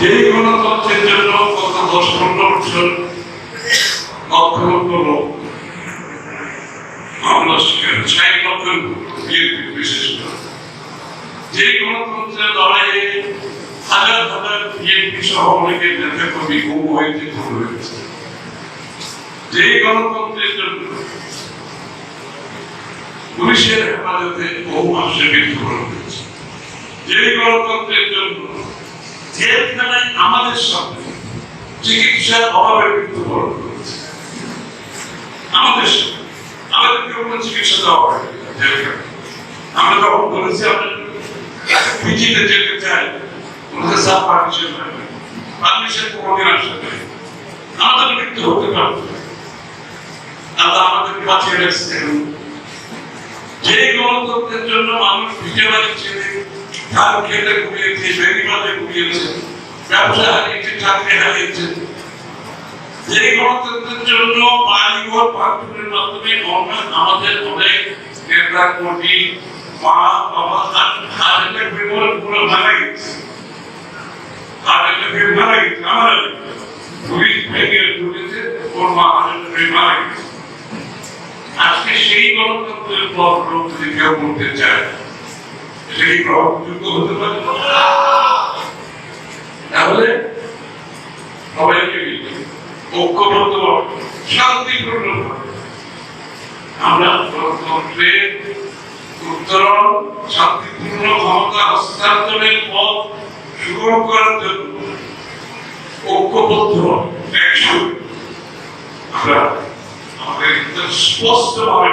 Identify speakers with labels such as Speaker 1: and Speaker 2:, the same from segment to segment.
Speaker 1: যেই গণতন্ত্রের জন্য গত দশ পনেরো বছর লক্ষ লক্ষ লোক বিশেষ করে। যে গণতন্ত্রের হাজার হাজার বিএনপি সহ অনেকের নেতা কর্মী গুম হয়েছে, খুন হয়েছে। যে গণতন্ত্রের জন্য পুলিশের হেফাজতে বহু মানুষের মৃত্যুবরণ হয়েছে। যে গণতন্ত্রের জন্য জেলখানায় আমাদের সামনে চিকিৎসার অভাবে করেছে। আমাদের কোনো চিকিৎসা দেওয়া হয় আমরা যখন বলেছি, আমরা পিজিতে যেতে চাই পারমিশন পারমিশন কোনোদিন আমাদের মৃত্যু হতে পারত আল্লাহ আমাদেরকে বাঁচিয়ে রেখেছেন। যে গণতন্ত্রের জন্য মানুষ ভিটে বাড়ি ধান খেতে ঘুমিয়েছে বেরিবাদে ঘুমিয়েছে ব্যবসা হারিয়েছে চাকরি হারিয়েছে যে গণতন্ত্রের জন্য বাড়িঘর ভাঙচুরের মাধ্যমে অনেক আমাদের অনেক নেতা, কর্মী, মা, বাবা আর একটা বিমল পুরো মারা গেছে। আর একটা বিমল মারা গেছে, আমার পুলিশ ভেঙে ঢুকেছে, ওর মা আর একটা মারা গেছে। আজকে সেই গণতন্ত্রের পর লোক যদি কেউ করতে চায় কি গ্রহণযোগ্য হতে পারে। তাহলে সবাইকে ঐক্যবদ্ধ শান্তিপূর্ণ আমরা উত্তরণ, শান্তিপূর্ণ ক্ষমতা হস্তান্তরের পথ সুগম করার জন্য ঐক্যবদ্ধ একসঙ্গে আমরা আমাদের স্পষ্টভাবে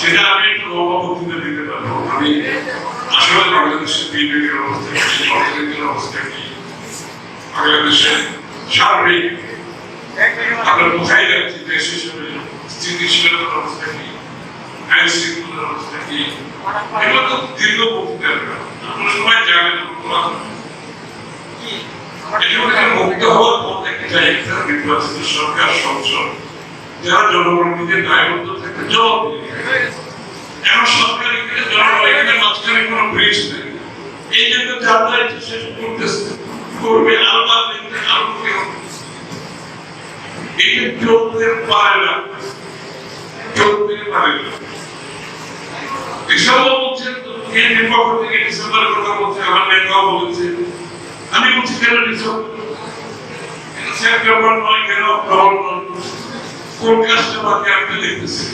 Speaker 1: সেটা আমি একটু অবগতিতে দিতে পারব। আমি আসলে বাংলাদেশের বিনিয়োগের অবস্থা কি অর্থনীতির অবস্থা কি বাংলাদেশের সার্বিক আমরা কোথায় যাচ্ছি দেশ হিসেবে স্থিতিশীলতার অবস্থা কি আইন শৃঙ্খলার অবস্থা কি এগুলো তো দীর্ঘ বক্তৃতা আপনারা সবাই জানেন পুরাতন মুক্ত হওয়ার পর একটা জায়গা নির্বাচিত সরকার সংসদ যারা জনগণকে দায়বদ্ধ থাকে, জবাব এখন সরকার এখানে জনগণ এখানে মাঝখানে ব্রিজ নেই? এই জন্য যারা শেষ করতেছে। করবে আরও পারে না। চলতে পারে না। বলছেন বিএনপির পক্ষ থেকে ডিসেম্বরের কথা বলছে, আমার নেতাও বলেছে। আমি বলছি, কেন ডিসেম্বর? কেন নয় কেন নয় কাজটা বাকি আপনি দেখতেছি।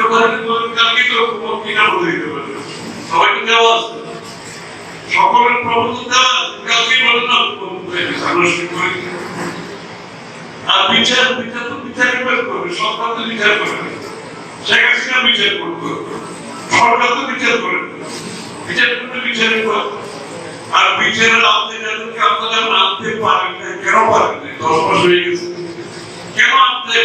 Speaker 1: কথা যদি বলেন কালকে তো মুখ্যমন্ত্রী কেন বলে দিতে পারে সবাইকে দেওয়া আছে। সকলের প্রবন্ধ দেওয়া বলেন না মুখ্যমন্ত্রী আনুষ্ঠানিক করে আর বিচার বিচার তো বিচার বের করবে সরকার তো বিচার করবে শেখ হাসিনা বিচার করবে সরকার তো বিচার করবে বিচার করবে বিচার করবে আর বিচারের আনতে যাদেরকে আপনারা আনতে পারেন না কেন পারেন না দশ মাস হয়ে গেছে।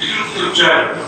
Speaker 1: এগুলো উত্তর চাই